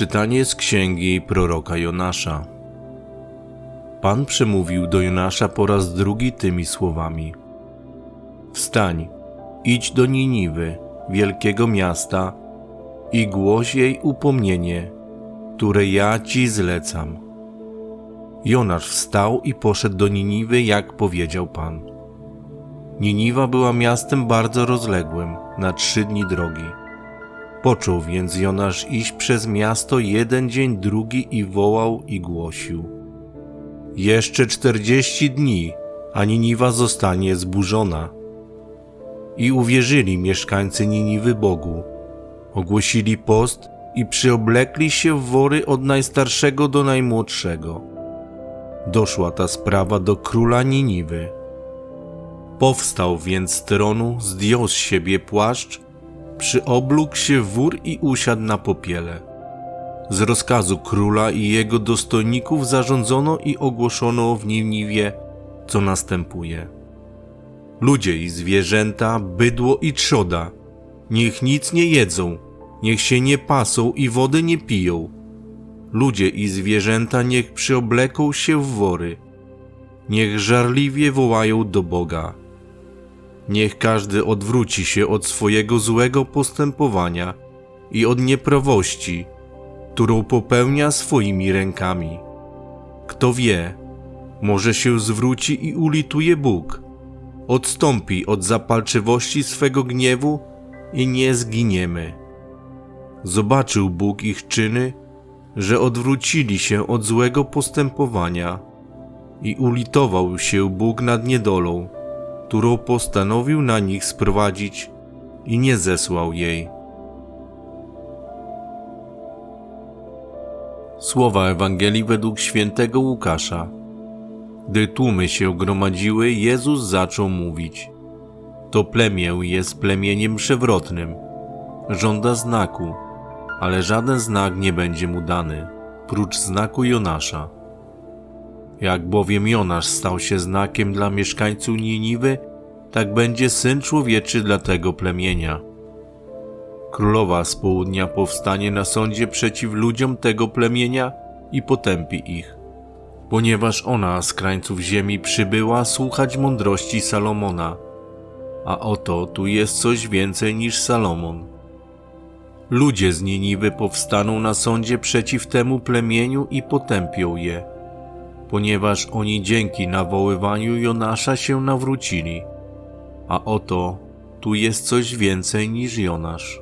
Czytanie z księgi proroka Jonasza. Pan przemówił do Jonasza po raz drugi tymi słowami: Wstań, idź do Niniwy, wielkiego miasta, i głoś jej upomnienie, które ja ci zlecam. Jonasz wstał i poszedł do Niniwy, jak powiedział Pan. Niniwa była miastem bardzo rozległym, na trzy dni drogi. Począł więc Jonasz iść przez miasto jeden dzień, drugi i wołał i głosił. Jeszcze czterdzieści dni, a Niniwa zostanie zburzona. I uwierzyli mieszkańcy Niniwy Bogu. Ogłosili post i przyoblekli się w wory od najstarszego do najmłodszego. Doszła ta sprawa do króla Niniwy. Powstał więc z tronu, zdjął z siebie płaszcz, przyoblógł się wór i usiadł na popiele. Z rozkazu króla i jego dostojników zarządzono i ogłoszono w Niniwie, co następuje. Ludzie i zwierzęta, bydło i trzoda, niech nic nie jedzą, niech się nie pasą i wody nie piją. Ludzie i zwierzęta niech przyobleką się w wory, niech żarliwie wołają do Boga. Niech każdy odwróci się od swojego złego postępowania i od nieprawości, którą popełnia swoimi rękami. Kto wie, może się zwróci i ulituje Bóg, odstąpi od zapalczywości swego gniewu i nie zginiemy. Zobaczył Bóg ich czyny, że odwrócili się od złego postępowania i ulitował się Bóg nad niedolą którą postanowił na nich sprowadzić i nie zesłał jej. Słowa Ewangelii według świętego Łukasza. Gdy tłumy się gromadziły, Jezus zaczął mówić: To plemię jest plemieniem przewrotnym. Żąda znaku, ale żaden znak nie będzie mu dany, prócz znaku Jonasza. Jak bowiem Jonasz stał się znakiem dla mieszkańców Niniwy, tak będzie Syn Człowieczy dla tego plemienia. Królowa z południa powstanie na sądzie przeciw ludziom tego plemienia i potępi ich, ponieważ ona z krańców ziemi przybyła słuchać mądrości Salomona, a oto tu jest coś więcej niż Salomon. Ludzie z Niniwy powstaną na sądzie przeciw temu plemieniu i potępią je ponieważ oni dzięki nawoływaniu Jonasza się nawrócili. A oto tu jest coś więcej niż Jonasz.